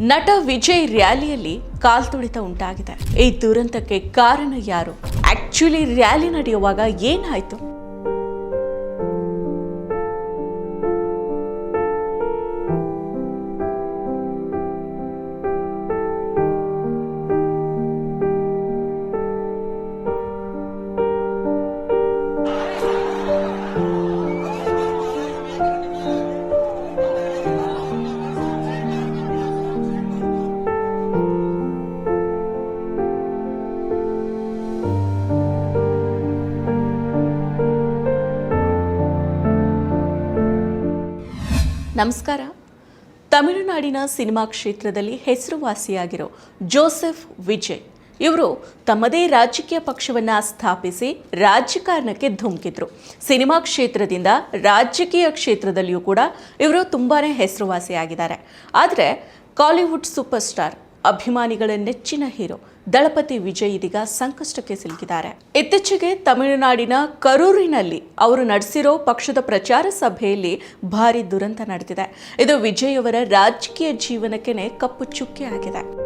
ನಟ ವಿಜಯ್ ರ್ಯಾಲಿಯಲ್ಲಿ ಕಾಲ್ತುಳಿತ ಉಂಟಾಗಿದೆ. ಈ ದುರಂತಕ್ಕೆ ಕಾರಣ ಯಾರು? ಆಕ್ಚುಲಿ ರ್ಯಾಲಿ ನಡೆಯುವಾಗ ಏನಾಯ್ತು? ನಮಸ್ಕಾರ. ತಮಿಳುನಾಡಿನ ಸಿನಿಮಾ ಕ್ಷೇತ್ರದಲ್ಲಿ ಹೆಸರುವಾಸಿಯಾಗಿರೋ ಜೋಸೆಫ್ ವಿಜಯ್ ಇವರು ತಮ್ಮದೇ ರಾಜಕೀಯ ಪಕ್ಷವನ್ನ ಸ್ಥಾಪಿಸಿ ರಾಜಕಾರಣಕ್ಕೆ ಧುಮುಕಿದ್ರು. ಸಿನಿಮಾ ಕ್ಷೇತ್ರದಿಂದ ರಾಜಕೀಯ ಕ್ಷೇತ್ರದಲ್ಲಿಯೂ ಕೂಡ ಇವರು ತುಂಬಾ ಹೆಸರುವಾಸಿಯಾಗಿದ್ದಾರೆ. ಆದರೆ ಕಾಲಿವುಡ್ ಸೂಪರ್ ಸ್ಟಾರ್ ಅಭಿಮಾನಿಗಳ ನೆಚ್ಚಿನ ಹೀರೋ ದಳಪತಿ ವಿಜಯ್ ಇದೀಗ ಸಂಕಷ್ಟಕ್ಕೆ ಸಿಲುಕಿದ್ದಾರೆ. ಇತ್ತೀಚೆಗೆ ತಮಿಳುನಾಡಿನ ಕರೂರಿನಲ್ಲಿ ಅವರು ನಡೆಸಿರೋ ಪಕ್ಷದ ಪ್ರಚಾರ ಸಭೆಯಲ್ಲಿ ಭಾರಿ ದುರಂತ ನಡೆದಿದೆ. ಇದು ವಿಜಯ್ ಅವರ ರಾಜಕೀಯ ಜೀವನಕ್ಕೆ ಕಪ್ಪು ಚುಕ್ಕೆ ಆಗಿದೆ.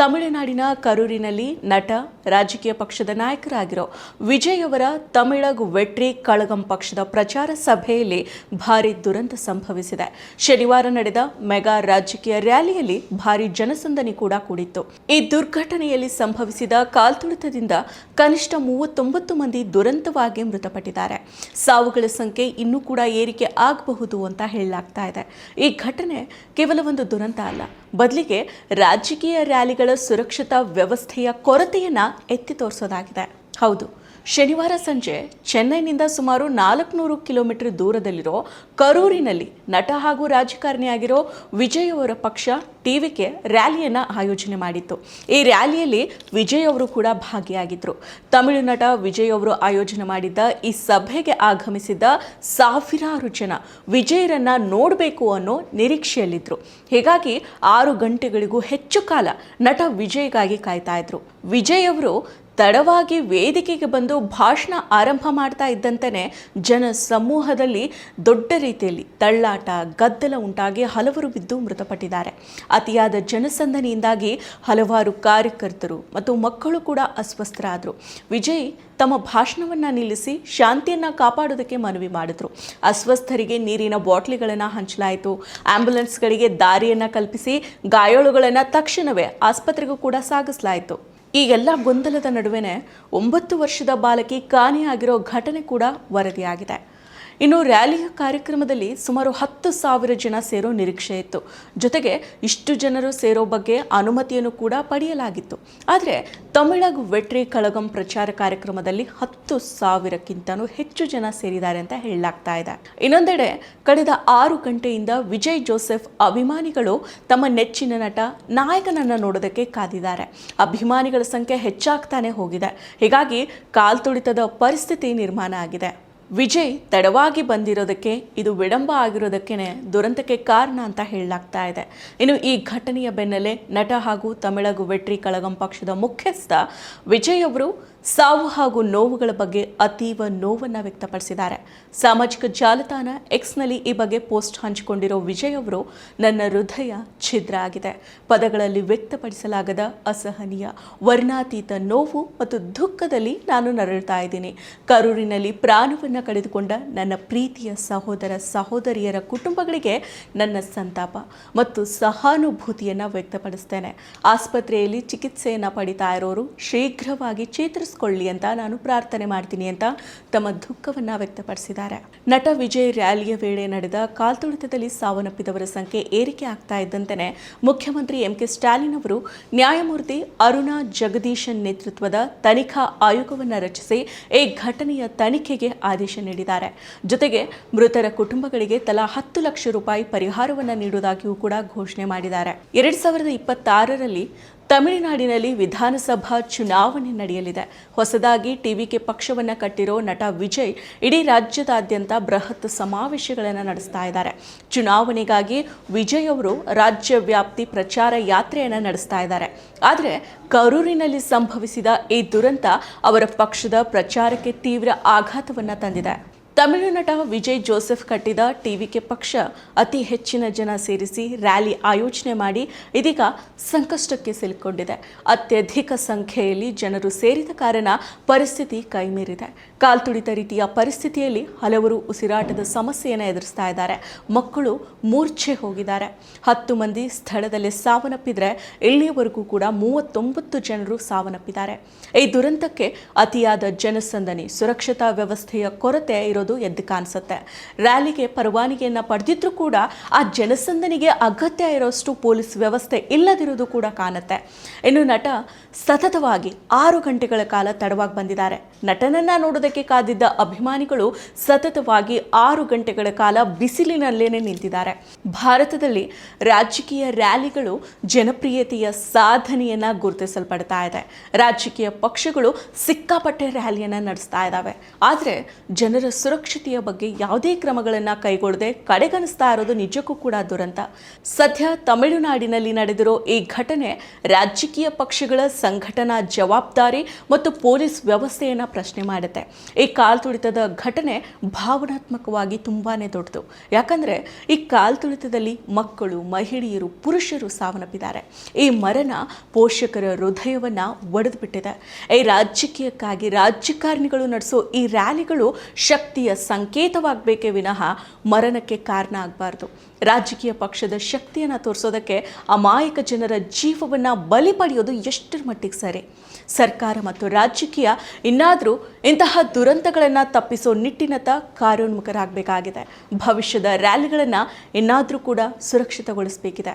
ತಮಿಳುನಾಡಿನ ಕರೂರಿನಲ್ಲಿ ನಟ, ರಾಜಕೀಯ ಪಕ್ಷದ ನಾಯಕರಾಗಿರೋ ವಿಜಯ್ ಅವರ ತಮಿಳಗ್ ವೆಟ್ರಿ ಕಳಗಂ ಪಕ್ಷದ ಪ್ರಚಾರ ಸಭೆಯಲ್ಲಿ ಭಾರಿ ದುರಂತ ಸಂಭವಿಸಿದೆ. ಶನಿವಾರ ನಡೆದ ಮೆಗಾ ರಾಜಕೀಯ ರ್ಯಾಲಿಯಲ್ಲಿ ಭಾರಿ ಜನಸಂದಣಿ ಕೂಡ ಕೂಡಿತ್ತು. ಈ ದುರ್ಘಟನೆಯಲ್ಲಿ ಸಂಭವಿಸಿದ ಕಾಲ್ತುಳಿತದಿಂದ ಕನಿಷ್ಠ ಮೂವತ್ತೊಂಬತ್ತು ಮಂದಿ ದುರಂತವಾಗಿ ಮೃತಪಟ್ಟಿದ್ದಾರೆ. ಸಾವುಗಳ ಸಂಖ್ಯೆ ಇನ್ನೂ ಕೂಡ ಏರಿಕೆ ಆಗಬಹುದು ಅಂತ ಹೇಳಲಾಗ್ತಾ ಇದೆ. ಈ ಘಟನೆ ಕೇವಲ ಒಂದು ದುರಂತ ಅಲ್ಲ ಬದಲಿಗೆ ರಾಜಕೀಯ ರ್ಯಾಲಿಗಳ ಸುರಕ್ಷತಾ ವ್ಯವಸ್ಥೆಯ ಕೊರತೆಯನ್ನು ಎತ್ತಿ ತೋರಿಸೋದಾಗಿದೆ. ಹೌದು. ಶನಿವಾರ ಸಂಜೆ ಚೆನ್ನೈನಿಂದ ಸುಮಾರು ನಾಲ್ಕುನೂರು ಕಿಲೋಮೀಟರ್ ದೂರದಲ್ಲಿರೋ ಕರೂರಿನಲ್ಲಿ ನಟ ಹಾಗೂ ರಾಜಕಾರಣಿಯಾಗಿರೋ ವಿಜಯ್ ಅವರ ಪಕ್ಷ ಟಿವಿಕೆ ರ್ಯಾಲಿಯನ್ನು ಆಯೋಜನೆ ಮಾಡಿತ್ತು. ಈ ರ್ಯಾಲಿಯಲ್ಲಿ ವಿಜಯ್ ಅವರು ಕೂಡ ಭಾಗಿಯಾಗಿದ್ರು. ತಮಿಳು ನಟ ವಿಜಯ್ ಅವರು ಆಯೋಜನೆ ಮಾಡಿದ್ದ ಈ ಸಭೆಗೆ ಆಗಮಿಸಿದ್ದ ಸಾವಿರಾರು ಜನ ವಿಜಯರನ್ನು ನೋಡಬೇಕು ಅನ್ನೋ ನಿರೀಕ್ಷೆಯಲ್ಲಿದ್ರು. ಹೀಗಾಗಿ ಆರು ಗಂಟೆಗಳಿಗೂ ಹೆಚ್ಚು ಕಾಲ ನಟ ವಿಜಯ್ಗಾಗಿ ಕಾಯ್ತಾ ಇದ್ರು. ವಿಜಯ್ ಅವರು ತಡವಾಗಿ ವೇದಿಕೆಗೆ ಬಂದು ಭಾಷಣ ಆರಂಭ ಮಾಡ್ತಾ ಇದ್ದಂತೆಯೇ ಜನ ಸಮೂಹದಲ್ಲಿ ದೊಡ್ಡ ರೀತಿಯಲ್ಲಿ ತಳ್ಳಾಟ, ಗದ್ದಲ ಉಂಟಾಗಿ ಹಲವರು ಬಿದ್ದು ಮೃತಪಟ್ಟಿದ್ದಾರೆ. ಅತಿಯಾದ ಜನಸಂದನಿಯಿಂದಾಗಿ ಹಲವಾರು ಕಾರ್ಯಕರ್ತರು ಮತ್ತು ಮಕ್ಕಳು ಕೂಡ ಅಸ್ವಸ್ಥರಾದರು. ವಿಜಯ್ ತಮ್ಮ ಭಾಷಣವನ್ನು ನಿಲ್ಲಿಸಿ ಶಾಂತಿಯನ್ನು ಕಾಪಾಡೋದಕ್ಕೆ ಮನವಿ ಮಾಡಿದರು. ಅಸ್ವಸ್ಥರಿಗೆ ನೀರಿನ ಬಾಟ್ಲಿಗಳನ್ನು ಹಂಚಲಾಯಿತು. ಆಂಬ್ಯುಲೆನ್ಸ್ಗಳಿಗೆ ದಾರಿಯನ್ನು ಕಲ್ಪಿಸಿ ಗಾಯಾಳುಗಳನ್ನು ತಕ್ಷಣವೇ ಆಸ್ಪತ್ರೆಗೂ ಕೂಡ ಸಾಗಿಸಲಾಯಿತು. ಈ ಎಲ್ಲ ಗೊಂದಲದ ನಡುವೆನೆ ಒಂಬತ್ತು ವರ್ಷದ ಬಾಲಕಿ ಕಾಣೆಯಾಗಿರೋ ಘಟನೆ ಕೂಡ ವರದಿಯಾಗಿದೆ. ಇನ್ನು ರ್ಯಾಲಿಯ ಕಾರ್ಯಕ್ರಮದಲ್ಲಿ ಸುಮಾರು ಹತ್ತು ಸಾವಿರ ಜನ ಸೇರೋ ನಿರೀಕ್ಷೆ ಇತ್ತು. ಜೊತೆಗೆ ಇಷ್ಟು ಜನರು ಸೇರೋ ಬಗ್ಗೆ ಅನುಮತಿಯನ್ನು ಕೂಡ ಪಡೆಯಲಾಗಿತ್ತು. ಆದರೆ ತಮಿಳಗ್ ವೆಟ್ರಿ ಕಳಗಂ ಪ್ರಚಾರ ಕಾರ್ಯಕ್ರಮದಲ್ಲಿ ಹತ್ತು ಸಾವಿರಕ್ಕಿಂತಲೂ ಹೆಚ್ಚು ಜನ ಸೇರಿದ್ದಾರೆ ಅಂತ ಹೇಳಲಾಗ್ತಾ ಇದೆ. ಇನ್ನೊಂದೆಡೆ ಕಳೆದ ಆರು ಗಂಟೆಯಿಂದ ವಿಜಯ್ ಜೋಸೆಫ್ ಅಭಿಮಾನಿಗಳು ತಮ್ಮ ನೆಚ್ಚಿನ ನಟ ನಾಯಕನನ್ನು ನೋಡೋದಕ್ಕೆ ಕಾದಿದ್ದಾರೆ. ಅಭಿಮಾನಿಗಳ ಸಂಖ್ಯೆ ಹೆಚ್ಚಾಗ್ತಾನೆ ಹೋಗಿದೆ. ಹೀಗಾಗಿ ಕಾಲ್ತುಳಿತದ ಪರಿಸ್ಥಿತಿ ನಿರ್ಮಾಣ ಆಗಿದೆ. ವಿಜಯ್ ತಡವಾಗಿ ಬಂದಿರೋದಕ್ಕೆ, ಇದು ವಿಳಂಬ ಆಗಿರೋದಕ್ಕೇನೆ ದುರಂತಕ್ಕೆ ಕಾರಣ ಅಂತ ಹೇಳಲಾಗ್ತಾ ಇದೆ. ಇನ್ನು ಈ ಘಟನೆಯ ಬೆನ್ನಲ್ಲೇ ನಟ ಹಾಗೂ ತಮಿಳಗು ವೆಟ್ರಿ ಕಳಗಂ ಪಕ್ಷದ ಮುಖ್ಯಸ್ಥ ವಿಜಯ್ ಅವರು ಸಾವು ಹಾಗೂ ನೋವುಗಳ ಬಗ್ಗೆ ಅತೀವ ನೋವನ್ನು ವ್ಯಕ್ತಪಡಿಸಿದ್ದಾರೆ. ಸಾಮಾಜಿಕ ಜಾಲತಾಣ ಎಕ್ಸ್ನಲ್ಲಿ ಈ ಬಗ್ಗೆ ಪೋಸ್ಟ್ ಹಂಚಿಕೊಂಡಿರೋ ವಿಜಯ್ ಅವರು ನನ್ನ ಹೃದಯ ಛಿದ್ರ ಆಗಿದೆ. ಪದಗಳಲ್ಲಿ ವ್ಯಕ್ತಪಡಿಸಲಾಗದ ಅಸಹನೀಯ, ವರ್ಣಾತೀತ ನೋವು ಮತ್ತು ದುಃಖದಲ್ಲಿ ನಾನು ನರಳ್ತಾ ಇದ್ದೀನಿ. ಕರೂರಿನಲ್ಲಿ ಪ್ರಾಣವನ್ನು ಕಳೆದುಕೊಂಡ ನನ್ನ ಪ್ರೀತಿಯ ಸಹೋದರ ಸಹೋದರಿಯರ ಕುಟುಂಬಗಳಿಗೆ ನನ್ನ ಸಂತಾಪ ಮತ್ತು ಸಹಾನುಭೂತಿಯನ್ನು ವ್ಯಕ್ತಪಡಿಸ್ತೇನೆ. ಆಸ್ಪತ್ರೆಯಲ್ಲಿ ಚಿಕಿತ್ಸೆಯನ್ನು ಪಡಿತಾ ಇರೋರು ಶೀಘ್ರವಾಗಿ ಚೇತರಿಸಿ ಉಳಿಸ್ಕೊಳ್ಳಿ ಅಂತ ನಾನು ಪ್ರಾರ್ಥನೆ ಮಾಡ್ತೀನಿ ಅಂತ ತಮ್ಮ ದುಃಖವನ್ನ ವ್ಯಕ್ತಪಡಿಸಿದ್ದಾರೆ. ನಟ ವಿಜಯ್ ರ್ಯಾಲಿಯ ವೇಳೆ ನಡೆದ ಕಾಲ್ತುಳಿತದಲ್ಲಿ ಸಾವನ್ನಪ್ಪಿದವರ ಸಂಖ್ಯೆ ಏರಿಕೆ ಆಗ್ತಾ ಇದ್ದಂತೆಯೇ ಮುಖ್ಯಮಂತ್ರಿ ಎಂ ಕೆ ಸ್ಟಾಲಿನ್ ಅವರು ನ್ಯಾಯಮೂರ್ತಿ ಅರುಣಾ ಜಗದೀಶನ್ ನೇತೃತ್ವದ ತನಿಖಾ ಆಯೋಗವನ್ನು ರಚಿಸಿ ಈ ಘಟನೆಯ ತನಿಖೆಗೆ ಆದೇಶ ನೀಡಿದ್ದಾರೆ. ಜೊತೆಗೆ ಮೃತರ ಕುಟುಂಬಗಳಿಗೆ ತಲಾ ಹತ್ತು ಲಕ್ಷ ರೂಪಾಯಿ ಪರಿಹಾರವನ್ನು ನೀಡುವುದಾಗಿಯೂ ಕೂಡ ಘೋಷಣೆ ಮಾಡಿದ್ದಾರೆ. ಎರಡ್ ಸಾವಿರದ ಇಪ್ಪತ್ತಾರರಲ್ಲಿ ತಮಿಳುನಾಡಿನಲ್ಲಿ ವಿಧಾನಸಭಾ ಚುನಾವಣೆ ನಡೆಯಲಿದೆ. ಹೊಸದಾಗಿ ಟಿವಿಕೆ ಪಕ್ಷವನ್ನು ಕಟ್ಟಿರೋ ನಟ ವಿಜಯ್ ಇಡೀ ರಾಜ್ಯದಾದ್ಯಂತ ಬೃಹತ್ ಸಮಾವೇಶಗಳನ್ನು ನಡೆಸ್ತಾ ಇದ್ದಾರೆ. ಚುನಾವಣೆಗಾಗಿ ವಿಜಯ್ ಅವರು ರಾಜ್ಯ ವ್ಯಾಪ್ತಿ ಪ್ರಚಾರ ಯಾತ್ರೆಯನ್ನು ನಡೆಸ್ತಾ ಇದ್ದಾರೆ. ಆದರೆ ಕರೂರಿನಲ್ಲಿ ಸಂಭವಿಸಿದ ಈ ದುರಂತ ಅವರ ಪಕ್ಷದ ಪ್ರಚಾರಕ್ಕೆ ತೀವ್ರ ಆಘಾತವನ್ನು ತಂದಿದೆ. ತಮಿಳು ನಟ ವಿಜಯ್ ಜೋಸೆಫ್ ಕಟ್ಟಿದ ಟಿವಿಕೆ ಪಕ್ಷ ಅತಿ ಹೆಚ್ಚಿನ ಜನ ಸೇರಿಸಿ ರ್ಯಾಲಿ ಆಯೋಜನೆ ಮಾಡಿ ಇದೀಗ ಸಂಕಷ್ಟಕ್ಕೆ ಸಿಲುಕೊಂಡಿದೆ. ಅತ್ಯಧಿಕ ಸಂಖ್ಯೆಯಲ್ಲಿ ಜನರು ಸೇರಿದ ಕಾರಣ ಪರಿಸ್ಥಿತಿ ಕೈಮೀರಿದೆ. ಕಾಲ್ತುಳಿತ ರೀತಿಯ ಪರಿಸ್ಥಿತಿಯಲ್ಲಿ ಹಲವರು ಉಸಿರಾಟದ ಸಮಸ್ಯೆಯನ್ನು ಎದುರಿಸ್ತಾ ಇದ್ದಾರೆ. ಮಕ್ಕಳು ಮೂರ್ಛೆ ಹೋಗಿದ್ದಾರೆ. ಹತ್ತು ಮಂದಿ ಸ್ಥಳದಲ್ಲೇ ಸಾವನ್ನಪ್ಪಿದ್ರೆ ಇಲ್ಲಿಯವರೆಗೂ ಕೂಡ ಮೂವತ್ತೊಂಬತ್ತು ಜನರು ಸಾವನ್ನಪ್ಪಿದ್ದಾರೆ. ಈ ದುರಂತಕ್ಕೆ ಅತಿಯಾದ ಜನಸಂದಣಿ, ಸುರಕ್ಷತಾ ವ್ಯವಸ್ಥೆಯ ಕೊರತೆ ಇರೋದು ಎದ್ದು ಕಾಣಿಸುತ್ತೆ. ರ್ಯಾಲಿಗೆ ಪರವಾನಗಿಯನ್ನು ಪಡೆದಿದ್ರು ಕೂಡ ಆ ಜನಸಂದನಿಗೆ ಅಗತ್ಯ ಇರೋಷ್ಟು ಪೊಲೀಸ್ ವ್ಯವಸ್ಥೆ ಇಲ್ಲದಿರೋದು ಕೂಡ ಕಾಣುತ್ತೆ. ಇನ್ನು ನಟ ಸತತವಾಗಿ ಆರು ಗಂಟೆಗಳ ಕಾಲ ತಡವಾಗಿ ಬಂದಿದ್ದಾರೆ. ನಟನನ್ನ ನೋಡೋದಕ್ಕೆ ಕಾದಿದ್ದ ಅಭಿಮಾನಿಗಳು ಸತತವಾಗಿ ಆರು ಗಂಟೆಗಳ ಕಾಲ ಬಿಸಿಲಿನಲ್ಲೇನೆ ನಿಂತಿದ್ದಾರೆ. ಭಾರತದಲ್ಲಿ ರಾಜಕೀಯ ರ್ಯಾಲಿಗಳು ಜನಪ್ರಿಯತೆಯ ಸಾಧನೆಯನ್ನ ಗುರುತಿಸಲ್ಪಡ್ತಾ ಇದೆ. ರಾಜಕೀಯ ಪಕ್ಷಗಳು ಸಿಕ್ಕಾಪಟ್ಟೆ ರ್ಯಾಲಿಯನ್ನ ನಡೆಸ್ತಾ ಇದ್ದಾವೆ. ಆದರೆ ಜನರ ಸುರಕ್ಷತೆಯ ಬಗ್ಗೆ ಯಾವುದೇ ಕ್ರಮಗಳನ್ನು ಕೈಗೊಳ್ಳದೆ ಕಡೆಗಣಿಸ್ತಾ ಇರೋದು ನಿಜಕ್ಕೂ ಕೂಡ ದುರಂತ. ಸದ್ಯ ತಮಿಳುನಾಡಿನಲ್ಲಿ ನಡೆದಿರೋ ಈ ಘಟನೆ ರಾಜಕೀಯ ಪಕ್ಷಗಳ ಸಂಘಟನಾ ಜವಾಬ್ದಾರಿ ಮತ್ತು ಪೊಲೀಸ್ ವ್ಯವಸ್ಥೆಯನ್ನು ಪ್ರಶ್ನೆ ಮಾಡುತ್ತೆ. ಈ ಕಾಲ್ತುಳಿತದ ಘಟನೆ ಭಾವನಾತ್ಮಕವಾಗಿ ತುಂಬಾನೇ ದೊಡ್ಡದು. ಯಾಕಂದ್ರೆ ಈ ಕಾಲ್ತುಳಿತದಲ್ಲಿ ಮಕ್ಕಳು, ಮಹಿಳೆಯರು, ಪುರುಷರು ಸಾವನ್ನಪ್ಪಿದ್ದಾರೆ. ಈ ಮರಣ ಪೋಷಕರ ಹೃದಯವನ್ನ ಒಡೆದುಬಿಟ್ಟಿದೆ. ಈ ರಾಜಕೀಯಕ್ಕಾಗಿ ರಾಜಕಾರಣಿಗಳು ನಡೆಸೋ ಈ ರ್ಯಾಲಿಗಳು ಶಕ್ತಿಯ ಸಂಕೇತವಾಗಬೇಕೇ ವಿನಃ ಮರಣಕ್ಕೆ ಕಾರಣ ಆಗಬಾರ್ದು. ರಾಜಕೀಯ ಪಕ್ಷದ ಶಕ್ತಿಯನ್ನು ತೋರಿಸೋದಕ್ಕೆ ಅಮಾಯಕ ಜನರ ಜೀವವನ್ನು ಬಲಿ ಪಡೆಯೋದು ಎಷ್ಟರ ಮಟ್ಟಿಗೆ ಸರಿ. ಸರ್ಕಾರ ಮತ್ತು ರಾಜಕೀಯ ಇನ್ನಾದರೂ ಇಂತಹ ದುರಂತಗಳನ್ನು ತಪ್ಪಿಸೋ ನಿಟ್ಟಿನತ್ತ ಕಾರ್ಯೋನ್ಮುಖರಾಗಬೇಕಾಗಿದೆ. ಭವಿಷ್ಯದ ರ್ಯಾಲಿಗಳನ್ನು ಇನ್ನಾದರೂ ಕೂಡ ಸುರಕ್ಷಿತಗೊಳಿಸಬೇಕಿದೆ.